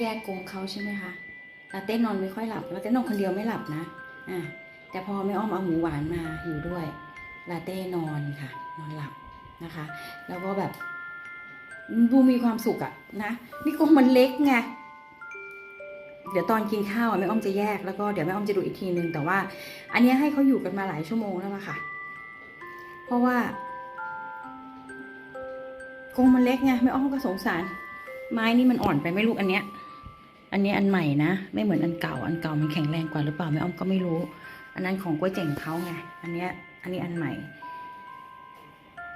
แยกกงเขาใช่ไหมคะลาเต้นอนไม่ค่อยหลับลาเต้นอนคนเดียวไม่หลับนะอะแต่พอแม่อ้อมเอาหมูหวานมาอยู่ด้วยลาเต้นอนค่ะ นอนหลับนะคะ แล้วก็แบบดูมีความสุขอะนะนี่กรงมันเล็กไงเดี๋ยวตอนกินข้าวอะแม่อ้อมจะแยกแล้วก็เดี๋ยวแม่อ้อมจะดูอีกทีนึงแต่ว่า อันนี้ให้เขาอยู่กันมาหลายชั่วโมงแล้วะค่ะ เพราะว่ากรงมันเล็กไงแม่อ้อมก็สงสาร ไม้นี่มันอ่อนไปไม่รู้อันเนี้ย อันนี้อันใหม่นะ ไม่เหมือนอันเก่า อันเก่ามันแข็งแรงกว่าหรือเปล่าแม่อ้อมก็ไม่รู้ อันนั้นของก๋วยเจ๋งเขาไง อันเนี้ย อันนี้อันใหม่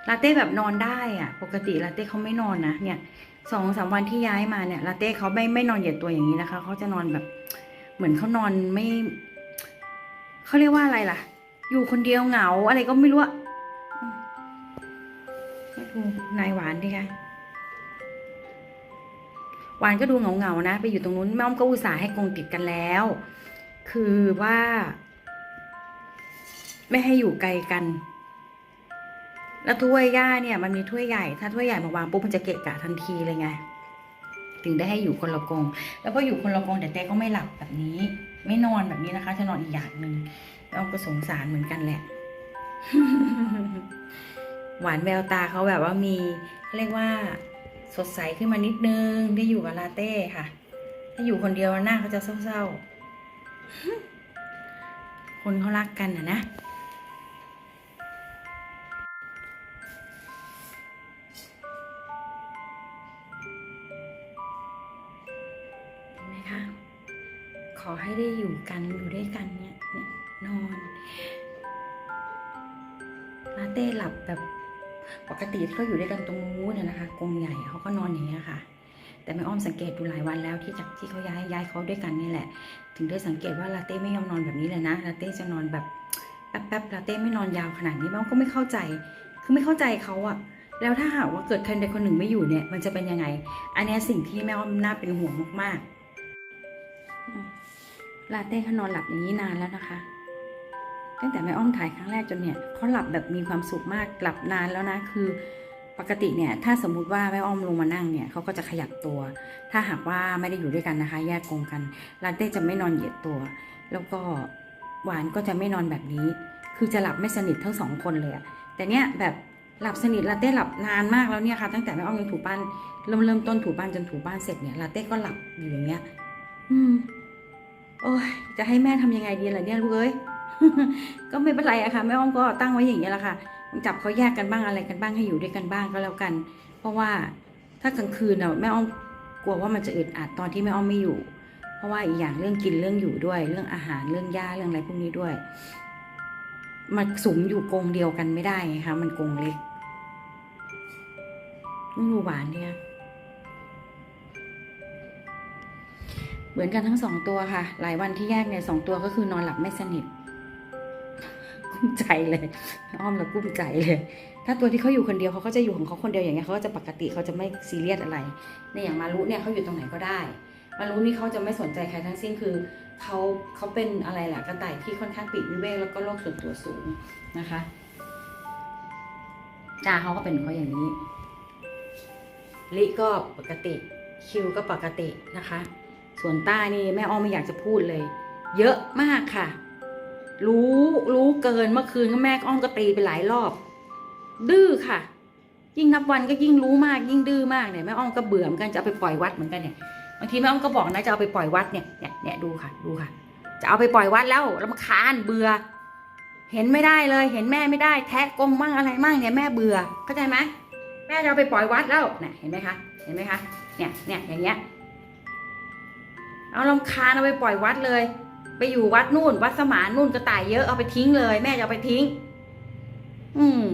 ลาเต้แบบนอนได้อะปกติลาเต้เขาไม่นอนนะ เนี่ยสองสามวันที่ย้ายมาเนี่ยลาเต้เขาไม่ไม่นอนเหยียดตัวอย่างนี้นะคะ เขาจะนอนแบบ เหมือนเขานอนไม่ เขาเรียกว่าอะไรล่ะ อยู่คนเดียวเหงา อะไรก็ไม่รู้อะอืมให้ดูนายหวานดิคะ วานก็ดูเหงาๆนะ ไปอยู่ตรงนู้นแม่อ้อมก็อุตส่าห์ให้กรงติดกันแล้ว คือว่า ไม่ให้อยู่ไกลกัน แล้วถ้วยย่าเนี่ย มันมีถ้วยใหญ่ ถ้าถ้วยใหญ่มาวางปุ๊บมันจะเกะกะทันทีเลยไงถึงได้ให้อยู่คนละกรงแล้วพออยู่คนละกรงแต่เต้ก็ไม่หลับแบบนี้ ไม่นอนแบบนี้นะคะจะนอนอีกอย่างหนึ่งแล้วก็สงสารเหมือนกันแหละ หวานแววตาเขาแบบว่ามีเรียกว่า สดใสขึ้นมานิดนึง ได้อยู่กับลาเต้ค่ะ ถ้าอยู่คนเดียวหน้าเขาจะเศร้าๆ คนเขารักกันนะนะ เห็นไหมคะ ขอให้ได้อยู่กันอยู่ด้วยกันเนี่ยเนี่ยนอน ลาเต้หลับแบบ ปกติที่เขาอยู่ด้วยกันตรงนู้นนะนะคะกรงใหญ่เขาก็นอนอย่างเงี้ยค่ะ แต่แม่อ้อมสังเกตดูหลายวันแล้วที่จากที่เขาย้ายย้ายเขาด้วยกันนี่แหละ ถึงได้สังเกตว่าลาเต้ไม่ยอมนอนแบบนี้เลยนะลาเต้จะนอนแบบแป๊บๆลาเต้ไม่นอนยาวขนาดนี้แม่อ้อมก็ไม่เข้าใจ คือไม่เข้าใจเขาอะแล้วถ้าหากว่าเกิดใครใดคนหนึ่งไม่อยู่เนี่ยมันจะเป็นยังไง อันนี้สิ่งที่แม่อ้อมน่าเป็นห่วงมากๆลาเต้เขานอนหลับอย่างนี้นานแล้วนะคะ ตั้งแต่แม่อ้อมถ่ายครั้งแรกจนเนี่ยเขาหลับแบบมีความสุขมากหลับนานแล้วนะคือปกติเนี่ยถ้าสมมุติว่าแม่อ้อมลงมานั่งเนี่ยเขาก็จะขยับตัว ถ้าหากว่าไม่ได้อยู่ด้วยกันนะคะ แยกกงกันลาเต้จะไม่นอนเหยียดตัว แล้วก็หวานก็จะไม่นอนแบบนี้ คือจะหลับไม่สนิททั้งสองคนเลยแต่เนี้ยแบบหลับสนิทลาเต้หลับนานมากแล้วเนี่ยค่ะตั้งแต่แม่อ้อมยังถูบ้านเริ่มเริ่มต้นถูบ้านจนถูบ้านเสร็จเนี่ยลาเต้ก็หลับอยู่อย่างเงี้ย อืม โอ้ยจะให้แม่ทำยังไงดีล่ะเนี่ยลูกเอ้ย ก็ไม่เป็นไรอะค่ะแม่อ้อมก็ตั้งไว้อย่างเงี้แหละค่ะจับเขาแยกกันบ้างอะไรกันบ้างให้อยู่ด้วยกันบ้างก็แล้วกัน เพราะว่าถ้ากลางคืนเน่ะแม่อ้อมกลัวว่ามันจะอึดอัดตอนที่แม่อ้อมไม่อยู่ เพราะว่าอีกอย่างเรื่องกินเรื่องอยู่ด้วย เรื่องอาหารเรื่องยาเรื่องอะไรพวกนี้ด้วย มันสุมอยู่กรงเดียวกันไม่ได้ไงคะมันกรงเล็กนี่ดูหวานเนี่ยเหมือนกันทั้งสองตัวค่ะ หลายวันที่แยกเนี่ยสองตัวก็คือนอนหลับไม่สนิท มใจเลยอ้อมแล้วกุ้มใจเลย ถ้าตัวที่เขาอยู่คนเดียวเขาก็จะอยู่ของเขาคนเดียวอย่างเงี้ยเขาก็จะปกติเขาจะไม่ซีเรียสอะไรในอย่างมารุเนี่ยเขาอยู่ตรงไหนก็ได้ มารุนี่เขาจะไม่สนใจใครทั้งสิ้นคือเขาเขาเป็นอะไรแหละกระต่ายที่ค่อนข้างปลีกวิเวกแล้วก็โลกส่วนตัวสูงนะคะจ้าเขาก็เป็นเขาอย่างนี้ลิก็ปกติคิวก็ปกตินะคะ ส่วนต้านี่แม่อ้อมไม่อยากจะพูดเลย เยอะมากค่ะ รู้รู้เกินเมื่อคืนก็แม่อ้อมก็ตีไปหลายรอบ ดื้อค่ะ ยิ่งนับวันก็ยิ่งรู้มาก ยิ่งดื้อมากเนี่ยแม่อ้อมก็เบื่อเหมือนกันจะเอาไปปล่อยวัดเหมือนกันเนี่ยบางทีแม่อ้อมก็บอกนะจะเอาไปปล่อยวัดเนี่ยเนี่ยเนี่ยดูค่ะ ดูค่ะ จะเอาไปปล่อยวัดแล้วลาคานเบื่อ เห็นไม่ได้เลย เห็นแม่ไม่ได้ แทะกงมั่งอะไรมั่งเนี่ยแม่เบื่อเข้าใจไหมแม่จะเอาไปปล่อยวัดแล้วเนี่ยเห็นไหมคะเห็นไหมคะเนี่ยเนี่ยอย่างเงี้ยเอาลำคาญเอาไปปล่อยวัดเลย ไปอยู่วัดนู่น วัดสมานนู่นกระต่ายเยอะเอาไปทิ้งเลย แม่จะเอาไปทิ้ง อืม